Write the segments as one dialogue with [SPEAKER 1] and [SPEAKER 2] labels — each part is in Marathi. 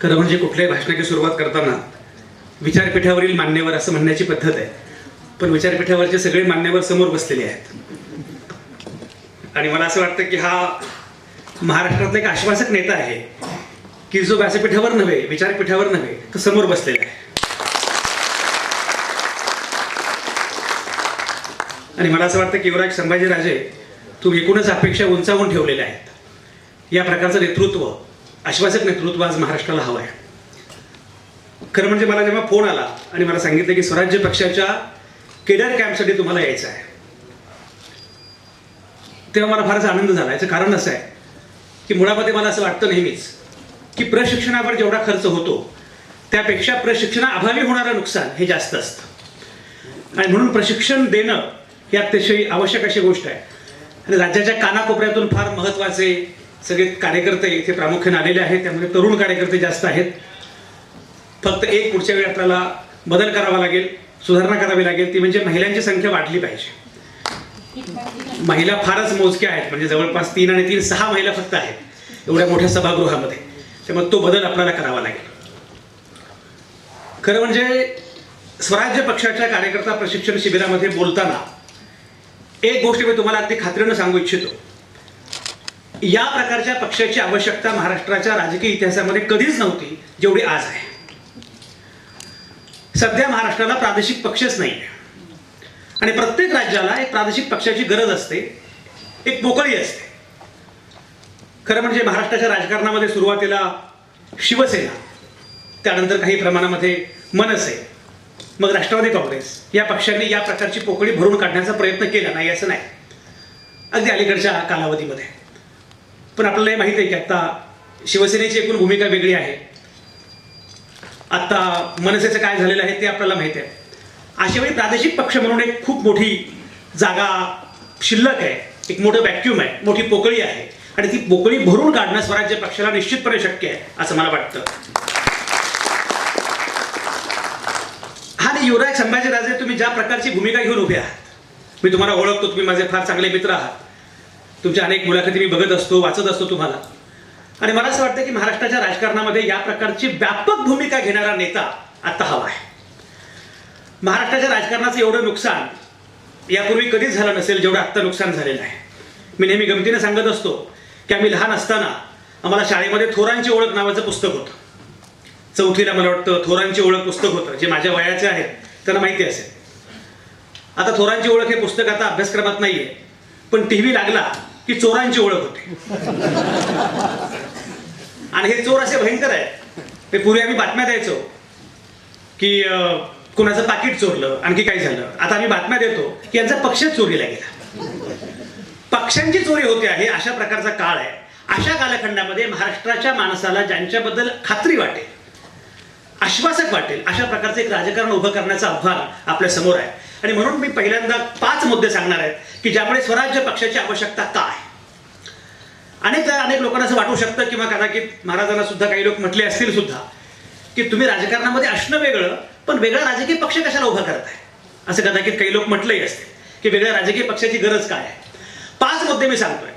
[SPEAKER 1] खरं म्हणजे कुठल्याही भाषणाची सुरुवात करताना विचारपीठावरील मान्यवर असं म्हणण्याची पद्धत आहे. पण विचारपीठावरचे सगळे मान्यवर समोर बसलेले आहेत. आणि मला असं वाटतं की हा महाराष्ट्रातला एक आश्वासक नेता आहे की जो व्यासपीठावर नव्हे विचारपीठावर नव्हे तो समोर बसलेला आहे. आणि मला असं वाटतं की युवराज संभाजीराजे तू एकूणच अपेक्षा उंचावून ठेवलेल्या आहेत. या प्रकारचं नेतृत्व आश्वासक नेतृत्व आज महाराष्ट्राला हवं आहे खरं म्हणजे मला जेव्हा फोन आला आणि मला सांगितलं की स्वराज्य पक्षाच्या केडर कॅम्पसाठी तुम्हाला यायचं आहे तेव्हा मला फारच आनंद झाला. याचं कारण असं आहे की मुळामध्ये मला असं वाटतं नेहमीच की प्रशिक्षणावर जेवढा खर्च होतो त्यापेक्षा प्रशिक्षणाअभावी होणारं नुकसान हे जास्त असतं. आणि म्हणून प्रशिक्षण देणं ही अतिशय आवश्यक अशी गोष्ट आहे. आणि राज्याच्या कानाकोपऱ्यातून फार महत्त्वाचे सगळे कार्यकर्ते इथे प्रामुख्याने आलेले आहेत त्यामध्ये तरुण कार्यकर्ते जास्त आहेत. फक्त एक पुढच्या वेळी आपल्याला बदल करावा लागेल सुधारणा करावी लागेल ती म्हणजे महिलांची संख्या वाढली पाहिजे. महिला फारच मोजक्या आहेत म्हणजे जवळपास तीन आणि तीन सहा महिला फक्त आहेत एवढ्या मोठ्या सभागृहामध्ये. त्यामुळे तो बदल आपल्याला करावा लागेल. खरं म्हणजे स्वराज्य पक्षाच्या कार्यकर्ता प्रशिक्षण शिबिरामध्ये बोलताना एक गोष्ट मी तुम्हाला अगदी खात्रीनं सांगू इच्छितो. या प्रकारच्या पक्षाची आवश्यकता महाराष्ट्राच्या राजकीय इतिहासामध्ये कधीच नव्हती जेवढी आज आहे. सध्या महाराष्ट्राला प्रादेशिक पक्षच नाही आणि प्रत्येक राज्याला एक प्रादेशिक पक्षाची गरज असते एक पोकळी असते. खरं म्हणजे महाराष्ट्राच्या राजकारणामध्ये सुरुवातीला शिवसेना त्यानंतर काही प्रमाणामध्ये मनसे मग राष्ट्रवादी काँग्रेस या पक्षांनी या प्रकारची पोकळी भरून काढण्याचा प्रयत्न केला नाही असं नाही. अगदी अलीकडच्या कालावधीमध्ये. पण आपल्याला हे माहिती आहे की आता शिवसेनेची एकूण भूमिका वेगळी आहे. आता मनसेचं काय झालेलं आहे ते आपल्याला माहिती आहे. अशा वेळी प्रादेशिक पक्ष म्हणून एक खूप मोठी जागा शिल्लक आहे. एक मोठं व्हॅक्युम आहे. मोठी पोकळी आहे. आणि ती पोकळी भरून काढणं स्वराज्य पक्षाला निश्चितपणे शक्य आहे असं मला वाटतं. आणि युवराज संभाजीराजे तुम्ही ज्या प्रकारची भूमिका घेऊन उभे आहात मी तुम्हाला ओळखतो तुम्ही माझे फार चांगले मित्र आहात. तुमच्या अनेक मुलाखती मी बघत असतो वाचत असतो तुम्हाला. आणि मला असं वाटतं की महाराष्ट्राच्या राजकारणामध्ये या प्रकारची व्यापक भूमिका घेणारा नेता आत्ता हवा आहे. महाराष्ट्राच्या राजकारणाचं एवढं नुकसान यापूर्वी कधीच झालं नसेल जेवढं आत्ता नुकसान झालेलं आहे. मी नेहमी गमतीने सांगत असतो की आम्ही लहान असताना आम्हाला शाळेमध्ये थोरांची ओळख नावाचं पुस्तक होतं. चौथीला मला वाटतं थोरांची ओळख पुस्तक होतं जे माझ्या वयाचे आहेत त्यांना माहिती असेल. आता थोरांची ओळख हे पुस्तक आता अभ्यासक्रमात नाही आहे पण टी व्ही लागला की चोरांची ओळख होते. आणि हे चोर असे भयंकर आहेत. ते पूर्वी आम्ही बातम्या द्यायचो की कोणाचं पाकिट चोरलं आणखी काय झालं. आता आम्ही बातम्या देतो की यांचा पक्ष चोरीला गेला. पक्षांची चोरी होते आहे अशा प्रकारचा काळ आहे. अशा कालखंडामध्ये महाराष्ट्राच्या माणसाला ज्यांच्याबद्दल खात्री वाटेल आश्वासक वाटेल अशा प्रकारचं एक राजकारण उभं करण्याचं आव्हान आपल्यासमोर आहे. आणि म्हणून मी पहिल्यांदा पाच मुद्दे सांगणार आहेत की ज्यामुळे स्वराज्य पक्षाची आवश्यकता का आहे. अनेक अनेक लोकांना असं वाटू शकतं किंवा कदाचित महाराजांना सुद्धा काही लोक म्हटले असतील सुद्धा की तुम्ही राजकारणामध्ये असणं वेगळं पण वेगळा राजकीय पक्ष कशाला उभा करताय? असं कदाचित काही लोक म्हटलंही असते की वेगळ्या राजकीय पक्षाची गरज काय आहे? पाच मुद्दे मी सांगतोय.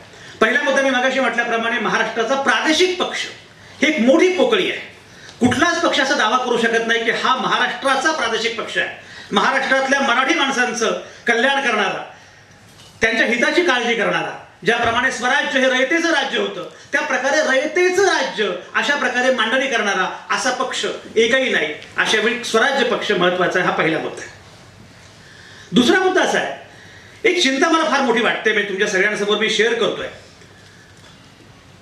[SPEAKER 1] पहिला मुद्दा मी मागाशी म्हटल्याप्रमाणे महाराष्ट्राचा प्रादेशिक पक्ष ही एक मोठी पोकळी आहे. कुठलाच पक्ष असा दावा करू शकत नाही की हा महाराष्ट्राचा प्रादेशिक पक्ष आहे. महाराष्ट्रातल्या मराठी माणसांचं कल्याण करणारा त्यांच्या हिताची काळजी करणारा ज्याप्रमाणे स्वराज्य हे रयतेचं राज्य होतं त्या प्रकारे रयतेचं राज्य अशा प्रकारे मांडणी करणारा असा पक्ष एकही नाही अशा वेळी स्वराज्य पक्ष महत्त्वाचा आहे हा पहिला मुद्दा आहे. दुसरा मुद्दा असा आहे एक चिंता मला फार मोठी वाटते मी तुमच्या सगळ्यांसमोर मी शेअर करतोय.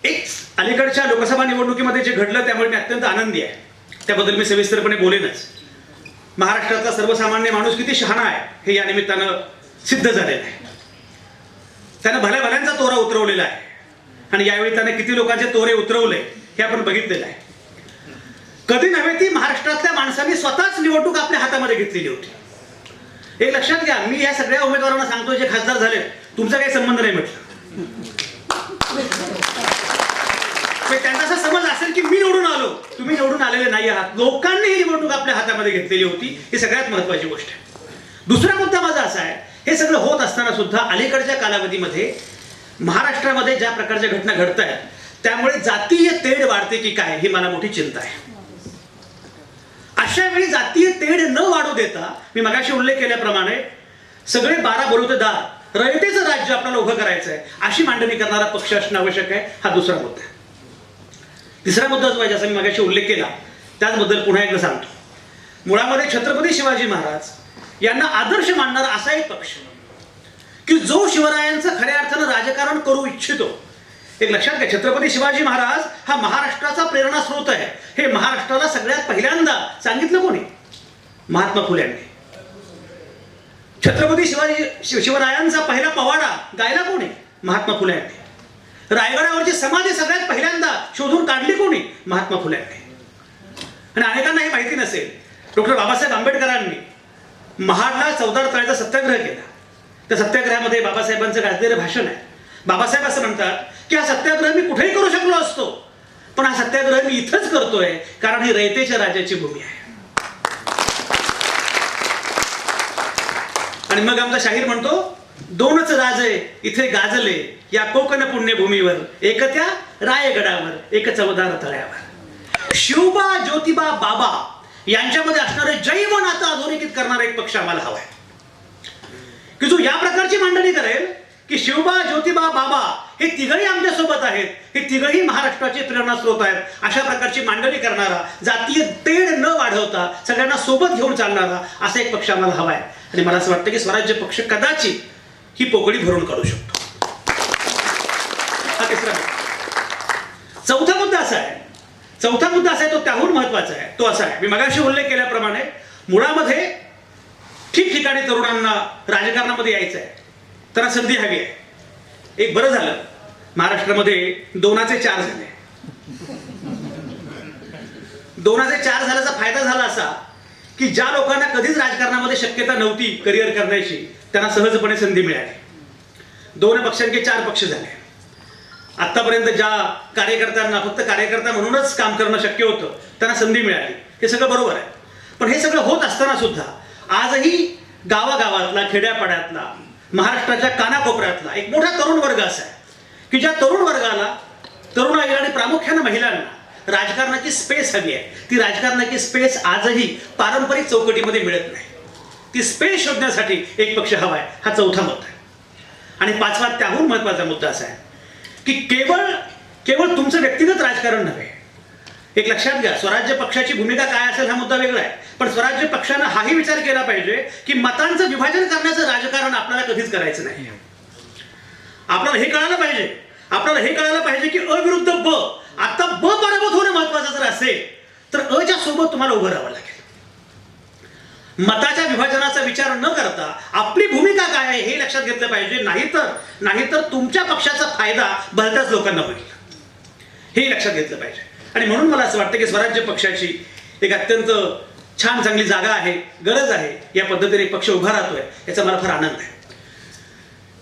[SPEAKER 1] एक अलीकडच्या लोकसभा निवडणुकीमध्ये जे घडलं त्यामुळे मी अत्यंत आनंदी आहे. त्याबद्दल मी सविस्तरपणे बोलेनच. महाराष्ट्रातला सर्वसामान्य माणूस किती शहाणा आहे हे या निमित्तानं सिद्ध झालेलं आहे. त्यानं भल्या भल्यांचा तोरा उतरवलेला आहे. आणि यावेळी त्याने किती लोकांचे तोरे उतरवले हे आपण बघितलेलं आहे. कधी नव्हे ती महाराष्ट्रातल्या माणसांनी स्वतःच निवडणूक आपल्या हातामध्ये घेतलेली होती. एक लक्षात घ्या मी या सगळ्या उमेदवारांना सांगतो जे खासदार झाले तुमचा काही संबंध नाही म्हटलं. त्यांचा असा समज असेल की मी निवडून आलो. तुम्ही निवडून आलेले नाही आहात. लोकांनी ही निवडणूक आपल्या हातामध्ये घेतलेली होती. ही सगळ्यात महत्वाची गोष्ट आहे. दुसरा मुद्दा माझा असा आहे. हे सगळं होत असताना सुद्धा अलीकडच्या कालावधीमध्ये महाराष्ट्रामध्ये ज्या प्रकारच्या घटना घडत आहेत त्यामुळे जातीय तेढ वाढते की काय ही मला मोठी चिंता आहे. अशा वेळी जातीय तेढ न वाढू देता मी मगाशी उल्लेख केल्याप्रमाणे सगळे बारा बलुतेदार रयतेचं राज्य आपल्याला उभं करायचं आहे अशी मांडणी करणारा पक्ष असणं आवश्यक आहे. हा दुसरा मुद्दा आहे. तिसरा मुद्दा जो आहे ज्याचा मी मागाशी उल्लेख केला त्याचबद्दल पुन्हा एकदा सांगतो. मुळामध्ये छत्रपती शिवाजी महाराज यांना आदर्श मानणारा असा एक पक्ष. की जो शिवरायांचं खऱ्या अर्थानं राजकारण करू इच्छितो. एक लक्षात घ्या छत्रपती शिवाजी महाराज हा महाराष्ट्राचा प्रेरणा स्रोत आहे. हे महाराष्ट्राला सगळ्यात पहिल्यांदा सांगितलं कोणी? महात्मा फुले यांनी. छत्रपती शिवाजी शिव- शिवरायांचा पहिला पवाडा गायला कोणी? महात्मा फुले यांनी. रायगडावरची समाधी सगळ्यात पहिल्यांदा शोधून काढली कोणी? महात्मा फुले. आणि अनेकांना हे माहिती नसेल. डॉक्टर बाबासाहेब आंबेडकरांनी महाडला चौदार तळ्याचा सत्याग्रह केला. त्या सत्याग्रहामध्ये बाबासाहेबांचं गाजलेलं भाषण आहे. बाबासाहेब असं म्हणतात की हा सत्याग्रह मी कुठेही करू शकलो असतो. पण हा सत्याग्रह मी इथंच करतोय कारण ही रयतेच्या राजाची भूमी आहे. आणि मग आमचा शाहीर म्हणतो दोनच राजे इथे गाजले या कोकण पुण्यभूमीवर एक त्या रायगडावर एक चवदार तळ्यावर. शिवबा ज्योतिबा बाबा यांच्यामध्ये असणारे जैव नातं अधोरेखित करणारा एक पक्ष आम्हाला हवाय. की जो या प्रकारची मांडणी करेल की शिवबा ज्योतिबा बाबा हे तिघही आमच्यासोबत आहेत. हे तिघही महाराष्ट्राचे प्रेरणा स्रोत आहेत. अशा प्रकारची मांडणी करणारा जातीय तेढ न वाढवता सगळ्यांना सोबत घेऊन चालणारा असा एक पक्ष आम्हाला हवाय. आणि मला असं वाटतं की स्वराज्य पक्ष कदाचित ही पोकळी भरून काढू शकतो. हा तिसरा मुद्दा. चौथा मुद्दा असा आहे. चौथा मुद्दा असा आहे तो त्याहून महत्त्वाचा आहे. तो असा आहे. मी मगाशी उल्लेख केल्याप्रमाणे मुळामध्ये ठिकठिकाणी तरुणांना राजकारणामध्ये यायचं आहे. त्यांना संधी हवी आहे. एक बरं झालं. महाराष्ट्रामध्ये दोनाचे चार झाले. दोनाचे चार झाल्याचा फायदा झाला असा की ज्या लोकांना कधीच राजकारणामध्ये शक्यता नव्हती करिअर करण्याची त्यांना सहजपणे संधी मिळाली. दोन पक्षांचे चार पक्ष झाले. आतापर्यंत ज्या कार्यकर्त्यांना फक्त कार्यकर्ता म्हणूनच काम करणं शक्य होतं त्यांना संधी मिळाली. हे सगळं बरोबर आहे. पण हे सगळं होत असताना सुद्धा आजही गावागावातला खेड्यापाड्यातला महाराष्ट्राच्या कानाकोपऱ्यातला एक मोठा तरुण वर्ग असा आहे की ज्या तरुण वर्गाला तरुणाईला आणि प्रामुख्यानं महिलांना राजकारणाची स्पेस हवी आहे. ती राजकारणाची स्पेस आजही पारंपरिक चौकटीमध्ये मिळत नाही. ती स्पेस शोधण्यासाठी एक पक्ष हवा आहे हा चौथा मुद्दा आहे. आणि पाचवा त्याहून महत्त्वाचा मुद्दा असा आहे की केवळ केवळ तुमचं व्यक्तिगत राजकारण नव्हे. एक लक्षात घ्या स्वराज्य पक्षाची भूमिका काय असेल हा मुद्दा वेगळा आहे. पण स्वराज्य पक्षानं हाही विचार केला पाहिजे की मतांचं विभाजन करण्याचं राजकारण आपल्याला कधीच करायचं नाही. आपल्याला हे कळायला पाहिजे. आपल्याला हे कळायला पाहिजे की अविरुद्ध ब आता ब पराभूत होणं महत्वाचं जर असेल तर अच्या सोबत तुम्हाला उभं राहावं लागेल. मताच्या विभाजनाचा विचार न करता आपली भूमिका काय आहे हे लक्षात घेतलं पाहिजे. नाहीतर नाहीतर तुमच्या पक्षाचा फायदा भलत्याच लोकांना होईल. हे लक्षात घेतलं पाहिजे. आणि म्हणून मला असं वाटतं की स्वराज्य पक्षाची एक अत्यंत छान चांगली जागा आहे गरज आहे. या पद्धतीने पक्ष उभा राहतोय याचा मला फार आनंद आहे.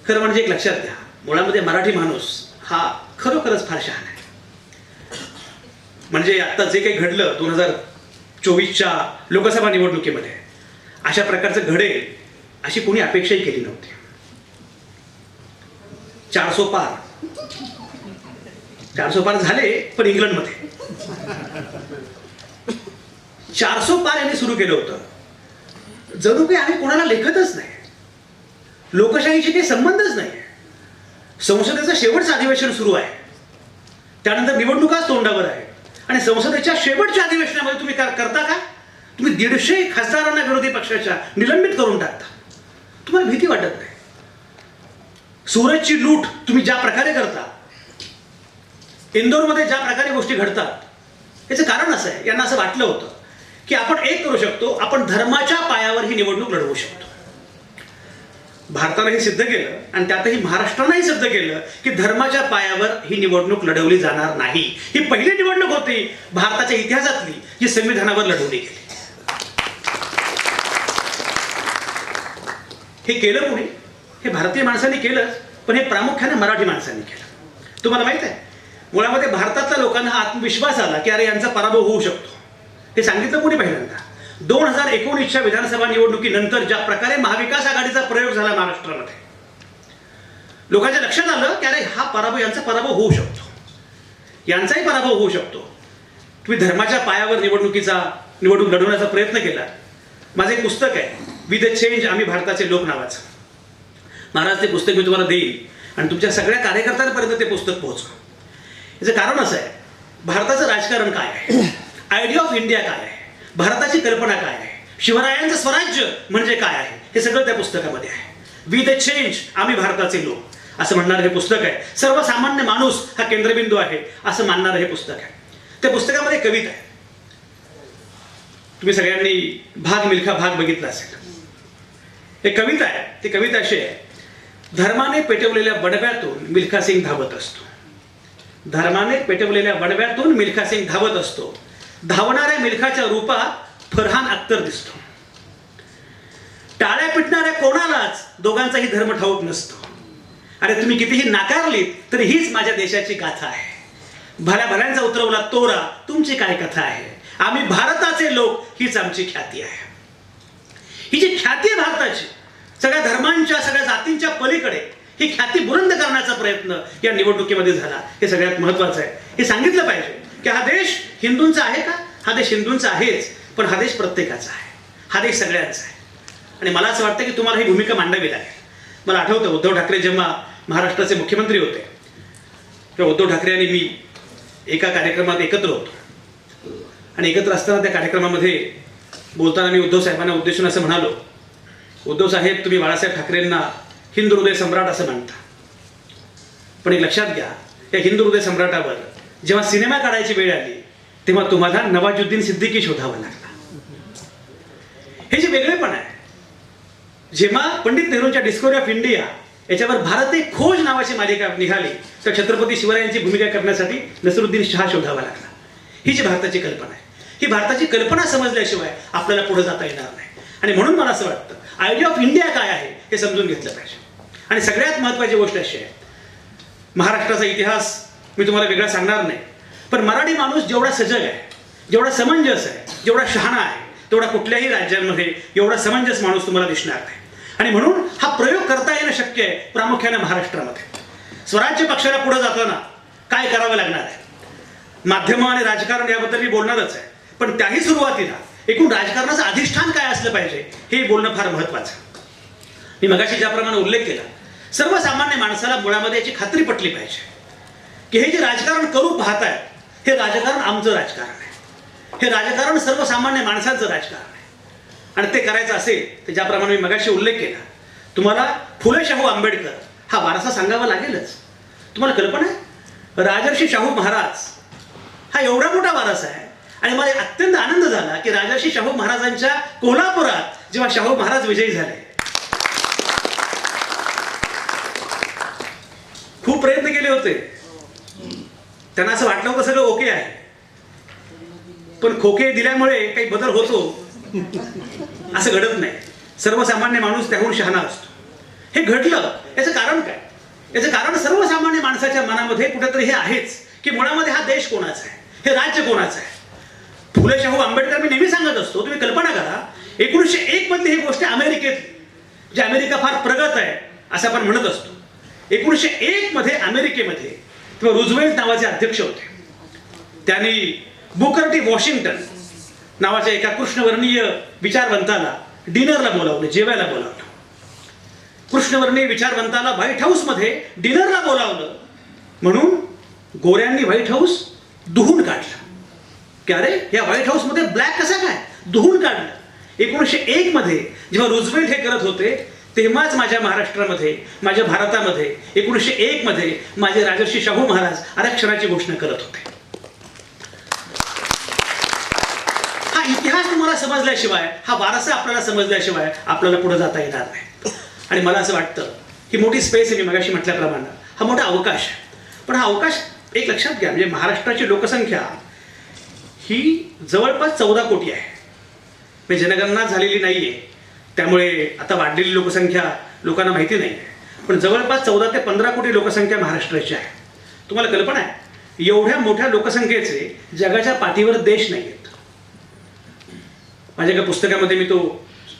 [SPEAKER 1] खरं म्हणजे एक लक्षात घ्या मुळामध्ये मराठी माणूस हा खरोखरच फार शहाण आहे. म्हणजे आता जे काही घडलं दोन हजार चोवीसच्या लोकसभा निवडणुकीमध्ये अशा प्रकारचं घडेल अशी कोणी अपेक्षाही केली नव्हती. चारसो पार चारसो पार झाले पण इंग्लंडमध्ये. चारसो पार यांनी सुरू केलं होतं. जणू काही आम्ही कोणाला लेखतच नाही. लोकशाहीशी काही संबंधच नाही. संसदेचं शेवटचं अधिवेशन सुरू आहे. त्यानंतर निवडणुकाच तोंडावर आहे. आणि संसदेच्या शेवटच्या अधिवेशनामध्ये तुम्ही करता का? तुम्ही दीडशे खासदारांना विरोधी पक्षाच्या निलंबित करून टाकता. तुम्हाला भीती वाटत नाही. सुरतची लूट तुम्ही ज्या प्रकारे करता इंदोरमध्ये ज्या प्रकारे गोष्टी घडतात याचं कारण असं आहे. यांना असं वाटलं होतं की आपण एक करू शकतो आपण धर्माच्या पायावर ही निवडणूक लढवू शकतो. भारतानं हे सिद्ध केलं आणि त्यातही महाराष्ट्रानंही सिद्ध केलं की धर्माच्या पायावर ही निवडणूक लढवली जाणार नाही. ही पहिली निवडणूक होती भारताच्या इतिहासातली जी संविधानावर लढवली गेली. हे केलं कोणी? हे भारतीय माणसांनी केलंच पण हे प्रामुख्याने मराठी माणसांनी केलं. तुम्हाला माहीत आहे? मुळामध्ये भारतातल्या लोकांना आत्मविश्वास आला की अरे यांचा पराभव होऊ शकतो. हे सांगितलं कोणी पहिल्यांदा? दोन हजार एकोणीसच्या विधानसभा निवडणुकीनंतर ज्या प्रकारे महाविकास आघाडीचा प्रयोग झाला महाराष्ट्रामध्ये लोकांच्या लक्षात आलं की अरे हा पराभव यांचा पराभव होऊ शकतो. यांचाही पराभव होऊ शकतो. तुम्ही धर्माच्या पायावर निवडणुकीचा निवडणूक लढवण्याचा प्रयत्न केला. माझं एक पुस्तक आहे. विथ द चेंज आम्ही भारताचे लोक नावाचं महाराज ते पुस्तक मी तुम्हाला देईन. आणि तुमच्या सगळ्या कार्यकर्त्यांपर्यंत ते पुस्तक पोहोचव. याचं कारण असं आहे भारताचं राजकारण काय आहे? आयडिया ऑफ इंडिया काय आहे? भारताची कल्पना काय आहे? शिवरायांचं स्वराज्य म्हणजे काय आहे? हे सगळं त्या पुस्तकामध्ये आहे. विथ द चेंज आम्ही भारताचे लोक. असं म्हणणारं हे पुस्तक आहे. सर्वसामान्य माणूस हा केंद्रबिंदू आहे असं मानणारं हे पुस्तक आहे. त्या पुस्तकामध्ये कविता आहे. तुम्ही सगळ्यांनी भाग मिल्खा भाग बघितला असेल. हे कविता आहे. ती कविता अशी आहे. धर्माने पेटवलेल्या बडव्यातून मिल्खा सिंग धावत असतो. धर्माने पेटवलेल्या बडव्यातून मिल्खा सिंग धावत असतो. धावणाऱ्या मिल्खाच्या रूपात फरहान अख्तर दिसतो. टाळ्या पिटणाऱ्या कोणालाच दोघांचाही धर्म ठाऊक नसतो. अरे तुम्ही कितीही नाकारलीत तरी हीच माझ्या देशाची गाथा आहे. भल्या भल्यांचा उतरवला तोरा तुमची काय कथा आहे? आम्ही भारताचे लोक हीच आमची ख्याती आहे. ही जी ख्याती आहे भारताची सगळ्या धर्मांच्या सगळ्या जातींच्या पलीकडे ही ख्याती बुलंद करण्याचा प्रयत्न या निवडणुकीमध्ये झाला. हे सगळ्यात महत्वाचं आहे. हे सांगितलं पाहिजे की हा देश हिंदूंचा आहे का? हा देश हिंदूंचा आहेच पण हा देश प्रत्येकाचा आहे. हा देश सगळ्यांचा आहे. आणि मला असं वाटतं की तुम्हाला ही भूमिका मांडावी लागेल. मला आठवतं उद्धव ठाकरे जेव्हा महाराष्ट्राचे मुख्यमंत्री होते तेव्हा उद्धव ठाकरे आणि मी एका कार्यक्रमात एकत्र होतो. आणि एकत्र असताना त्या कार्यक्रमामध्ये बोलताना मी उद्धव साहेबांना उद्देशून असं म्हणालो उद्धव साहेब तुम्ही बाळासाहेब ठाकरेंना हिंदू हृदय सम्राट असं म्हणता पण एक लक्षात घ्या या हिंदू हृदय सम्राटावर जेव्हा सिनेमा काढायची वेळ आली तेव्हा तुम्हाला नवाजुद्दीन सिद्दीकी शोधावा लागला. हे जे वेगळेपण आहे जेव्हा पंडित नेहरूंच्या डिस्कवरी ऑफ इंडिया याच्यावर भारत एक खोज नावाची मालिका निघाली तर छत्रपती शिवरायांची भूमिका करण्यासाठी नसरुद्दीन शहा शोधावा लागला. ही जी भारताची कल्पना आहे ही भारताची कल्पना समजल्याशिवाय आपल्याला पुढे जाता येणार नाही. आणि म्हणून मला असं वाटतं आयडिया ऑफ इंडिया काय आहे हे समजून घेतलं पाहिजे. आणि सगळ्यात महत्त्वाची गोष्ट अशी आहे महाराष्ट्राचा इतिहास मी तुम्हाला वेगळा सांगणार नाही पण मराठी माणूस जेवढा सजग आहे जेवढा समंजस आहे जेवढा शहाणा आहे तेवढा कुठल्याही राज्यांमध्ये एवढा समंजस माणूस तुम्हाला दिसणार नाही. आणि म्हणून हा प्रयोग करता येणं शक्य आहे प्रामुख्याने महाराष्ट्रामध्ये. स्वराज्य पक्षाला पुढे जाताना काय करावं लागणार आहे? माध्यम आणि राजकारण याबद्दल मी बोलणारच आहे पण त्याही सुरुवातीला एकूण राजकारणाचं अधिष्ठान काय असलं पाहिजे हे बोलणं फार महत्वाचं. मी मगाशी ज्याप्रमाणे उल्लेख केला सर्वसामान्य माणसाला मुळामध्ये याची खात्री पटली पाहिजे. की हे जे राजकारण करू पाहताय हे राजकारण आमचं राजकारण आहे. हे राजकारण सर्वसामान्य माणसांचं राजकारण आहे. आणि ते करायचं असेल तर ज्याप्रमाणे मी मगाशी उल्लेख केला तुम्हाला फुले शाहू आंबेडकर हा वारसा सांगावा लागेलच. तुम्हाला कल्पना आहे? राजर्षी शाहू महाराज हा एवढा मोठा वारसा आहे आणि मला अत्यंत आनंद झाला की राजर्षी शाहू महाराजांच्या कोल्हापुरात जेव्हा शाहू महाराज विजयी झाले. खूप प्रयत्न केले होते. त्यांना असं वाटलं होतं सगळं ओके आहे. पण खोके दिल्यामुळे काही बदल होतो. असं घडत नाही. सर्वसामान्य माणूस त्याहून शहाणा असतो. हे घडलं. याचं कारण काय? याचं कारण सर्वसामान्य माणसाच्या मनामध्ये कुठेतरी हे आहेच की मुळामध्ये हा देश कोणाचा आहे? हे राज्य कोणाचं आहे? फुले शाहू आंबेडकर मी नेहमी सांगत असतो तुम्ही कल्पना करा एकोणीसशे एक मधली ही गोष्ट अमेरिकेत जे अमेरिका फार प्रगत आहे असं आपण म्हणत असतो. एकोणीसशे एक मध्ये अमेरिकेमध्ये तेव्हा रुझवेल्ट नावाचे अध्यक्ष होते. त्यांनी बुकर टी वॉशिंग्टन नावाच्या एका कृष्णवर्णीय विचारवंताला डिनरला बोलावलं जेवायला बोलावलं. कृष्णवर्णीय विचारवंताला व्हाईट हाऊसमध्ये डिनरला बोलावलं. म्हणून गोऱ्यांनी व्हाईट हाऊस दुहून काढलं. की अरे या व्हाईट हाऊसमध्ये ब्लॅक कसा काय? दुहून काढलं. एकोणीसशे एक मध्ये जेव्हा रुजवेल्ट हे करत होते तेव्हाच माझ्या महाराष्ट्रामध्ये माझ्या भारतामध्ये एकोणीसशे एक मध्ये माझे राजर्षी शाहू महाराज आरक्षणाची घोषणा करत होते. हा इतिहास तुम्हाला समजल्याशिवाय हा वारसा आपल्याला समजल्याशिवाय आपल्याला पुढे जाता येणार नाही. आणि मला असं वाटतं ही मोठी स्पेस आहे मी मगाशी म्हटल्याप्रमाणे. हा मोठा अवकाश. आहे पण हा अवकाश एक लक्षात घ्या म्हणजे महाराष्ट्राची लोकसंख्या ही जवळपास चौदा कोटी आहे. म्हणजे जनगणना झालेली नाही आहे त्यामुळे आता वाढलेली लोकसंख्या लोकांना माहिती नाही. आहे पण जवळपास चौदा ते पंधरा कोटी लोकसंख्या महाराष्ट्राची आहे. तुम्हाला कल्पना आहे? एवढ्या मोठ्या लोकसंख्येचे जगाच्या पाठीवर देश नाही आहेत माझ्या एका पुस्तकामध्ये मी तो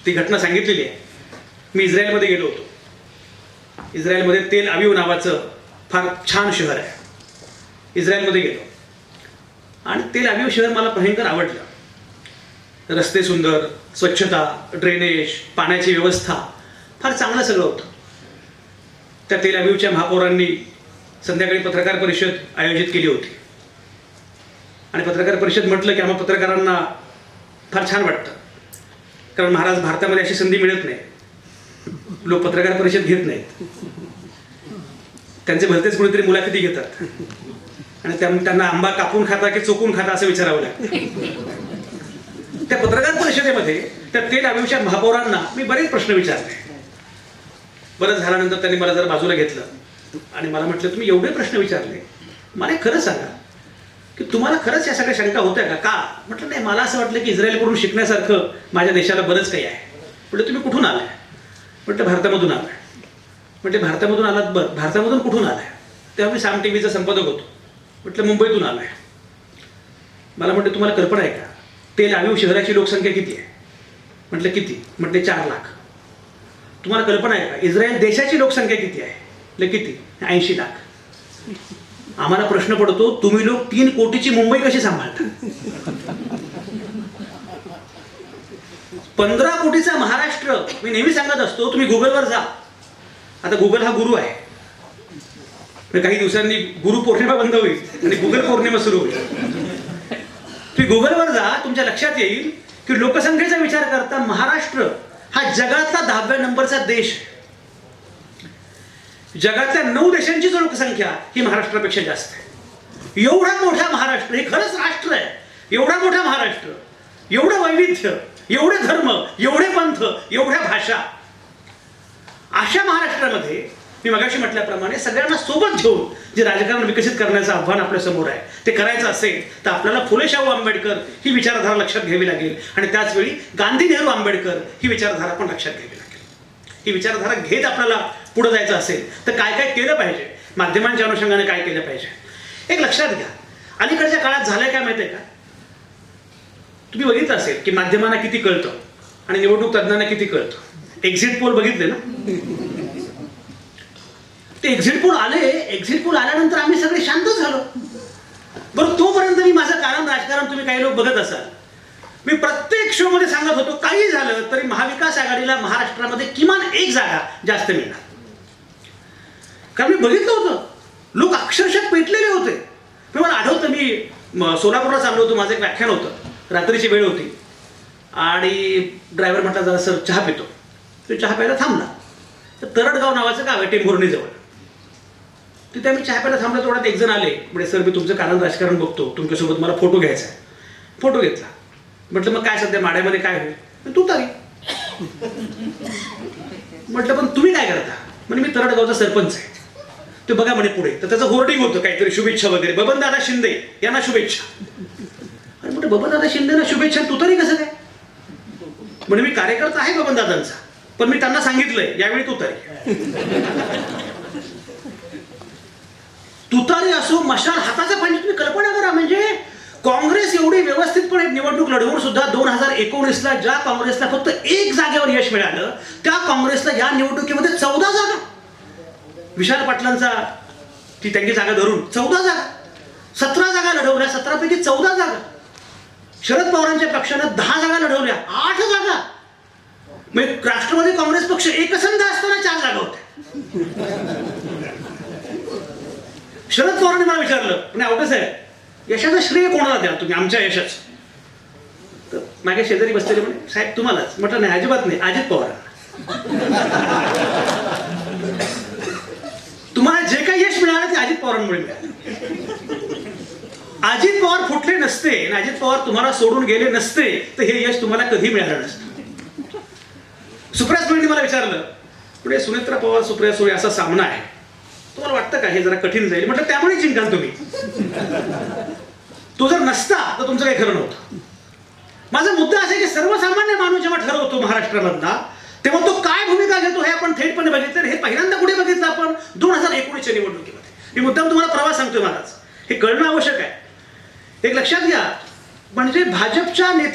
[SPEAKER 1] ती घटना सांगितलेली आहे. मी इस्रायलमध्ये गेलो होतो. इस्रायलमध्ये तेल अविव नावाचं फार छान शहर आहे. इस्रायलमध्ये गेलो. आणि तेल अवीव शहर मला भयंकर आवडलं. रस्ते सुंदर स्वच्छता ड्रेनेज पाण्याची व्यवस्था फार चांगलं सगळं होतं. त्या तेल अभिवच्या महापौरांनी संध्याकाळी पत्रकार परिषद आयोजित केली होती. आणि पत्रकार परिषद म्हटलं की आम्हा पत्रकारांना फार छान वाटतं. कारण महाराज भारतामध्ये अशी संधी मिळत नाही. लोक पत्रकार परिषद घेत नाहीत. त्यांचे भलतेच कुणीतरी मुलाखती घेतात. आणि त्यांना आंबा कापून खाता की चोकून खाता असं विचारावं लागतं. त्या पत्रकार परिषदेमध्ये त्या तेल अभिषेक महापौरांना मी बरेच प्रश्न विचारले. बरं झाल्यानंतर त्यांनी मला जरा बाजूला घेतलं आणि मला म्हटलं तुम्ही एवढे प्रश्न विचारले. मला एक खरं सांगा की तुम्हाला खरंच या सगळ्या शंका होत्या का? का? म्हटलं नाही मला असं वाटलं की इस्रायलकडून शिकण्यासारखं माझ्या देशाला बरंच काही आहे. म्हटलं तुम्ही कुठून आलाय? म्हटलं भारतामधून आलाय. म्हटलं भारतामधून आलात बरं. भारतामधून कुठून आलाय? तेव्हा मी साम टी व्हीचा संपादक होतो. म्हटलं मुंबईतून आलाय. मला म्हटलं तुम्हाला कल्पना आहे का? तेल अवीव शहराची लोकसंख्या किती आहे? म्हटलं किती? म्हटले चार लाख. तुम्हाला कल्पना आहे का? इस्रायल देशाची लोकसंख्या किती आहे? म्हटलं किती? ऐंशी लाख. आम्हाला प्रश्न पडतो तुम्ही लोक तीन कोटीची मुंबई कशी सांभाळता? पंधरा कोटीचा महाराष्ट्र. मी नेहमी सांगत असतो तुम्ही गुगलवर जा. आता गुगल हा गुरु आहे. काही दिवसांनी गुरु पौर्णिमा बंद होईल आणि गुगल पौर्णिमा सुरू होईल. तुम्ही गुगलवर जा तुमच्या लक्षात येईल की लोकसंख्येचा विचार करता महाराष्ट्र हा जगातला दहाव्या नंबरचा देश. आहे. जगातल्या नऊ देशांची जो लोकसंख्या ही महाराष्ट्रापेक्षा जास्त आहे. एवढा मोठा महाराष्ट्र हे खरंच राष्ट्र आहे. एवढा मोठा महाराष्ट्र एवढं वैविध्य एवढे धर्म एवढे पंथ एवढ्या भाषा. अशा महाराष्ट्रामध्ये मी मगाशी म्हटल्याप्रमाणे सगळ्यांना सोबत घेऊन जे राजकारण विकसित करण्याचं आव्हान आपल्यासमोर आहे ते करायचं असेल तर आपल्याला फुले शाहू आंबेडकर ही विचारधारा लक्षात घ्यावी लागेल. आणि त्याच वेळी गांधी नेहरू आंबेडकर ही विचारधारा पण लक्षात घ्यावी लागेल. ही विचारधारा घेत आपल्याला पुढे जायचं असेल तर काय काय केलं पाहिजे? माध्यमांच्या अनुषंगाने काय केलं पाहिजे? एक लक्षात घ्या. अलीकडच्या काळात झालंय काय माहितीये का? तुम्ही बघितलं असेल की माध्यमांना किती कळतं आणि निवडणूक तज्ञांना किती कळतं? एक्झिट पोल बघितले ना? ते एक्झिट पोल आले एक्झिट पोल आल्यानंतर आम्ही सगळे शांत झालो. बरं तोपर्यंत मी माझं कारण राजकारण तुम्ही काही लोक बघत असाल. मी प्रत्येक शो मध्ये सांगत होतो काही झालं तरी महाविकास आघाडीला महाराष्ट्रामध्ये किमान एक जागा जास्त मिळणार. कारण मी बघितलं होतं. लोक अक्षरशः पेटलेले होते. पण मला आठवतं मी सोलापूरला चाललो होतो माझं एक व्याख्यान होतं. रात्रीची वेळ होती. आणि ड्रायव्हर म्हटला जरा सर चहा पितो. तो चहा प्यायला थांबला. तर तरडगाव नावाचं गाव आहे टेंभुर्णीजवळ. तिथे आम्ही चहा प्यायला थांबलं तेवढ्यात एक जण आले. म्हणजे सर मी तुमचं कारण राजकारण बघतो. तुमच्यासोबत मला फोटो घ्यायचा आहे. फोटो घेतला. म्हटलं मग काय सध्या माड्यामध्ये काय होईल? तू तरी. म्हटलं पण तुम्ही काय करता? म्हणजे मी तरडगावचा सरपंच आहे. ते बघा म्हणे पुढे. तर त्याचं होर्डिंग होतं काहीतरी शुभेच्छा वगैरे. बबन दादा शिंदे यांना शुभेच्छा. आणि म्हटलं बबन दादा शिंदेना शुभेच्छा तू तरी कसं काय? म्हणजे मी कार्यकर्ता आहे बबन दादांचा पण मी त्यांना सांगितलंय यावेळी तू तरी. तुतारी असो मशाल हाताचा पाहिजे तुम्ही कल्पना करा. म्हणजे काँग्रेस एवढी व्यवस्थितपणे निवडणूक लढवून सुद्धा दोन हजार एकोणीसला ज्या काँग्रेसला फक्त एक जागेवर यश मिळालं त्या काँग्रेसला या निवडणुकीमध्ये चौदा जागा. विशाल पाटलांचा ती त्यांची जागा धरून चौदा जागा. सतरा जागा लढवल्या सतरापैकी चौदा जागा. शरद पवारांच्या पक्षानं दहा जागा लढवल्या आठ जागा. म्हणजे राष्ट्रवादी काँग्रेस पक्ष एकसंध असताना चार जागा होत्या. शरद पवारांनी मला विचारलं नाही अवघड साहेब यशाचं श्रेय कोणाला द्या तुम्ही? आमच्या यशाच. तर माझ्या शेजारी बसलेले म्हणे साहेब तुम्हालाच. म्हटलं नाही अजिबात नाही अजित पवारांना तुम्हाला जे काही यश मिळालं ते अजित पवारांमुळे मिळालं. अजित पवार फुटले नसते आणि अजित पवार तुम्हाला सोडून गेले नसते तर हे यश तुम्हाला कधी मिळालं नसतं. सुप्रिया सुळेंनी मला विचारलं पुढे सुनेत्रा पवार सुप्रिया सुळे असा सामना आहे. तुम्हाला वाटतं का हे जरा कठीण जाईल? म्हटलं त्यामुळे जिंकाल तुम्ही. तो जर नसता तर तुमचं काही खरं नव्हतं. माझा मुद्दा असा की सर्वसामान्य माणूस जेव्हा ठरवतो महाराष्ट्रामधला तेव्हा तो काय भूमिका घेतो हे आपण थेटपणे बघितलं. हे पहिल्यांदा कुठे बघितलं आपण? दोन हजार एकोणीसच्या निवडणुकीमध्ये. मी मुद्दाम तुम्हाला प्रवास सांगतोय महाराज. हे कळणं आवश्यक आहे. एक लक्षात घ्या. म्हणजे भाजपच्या नेत्या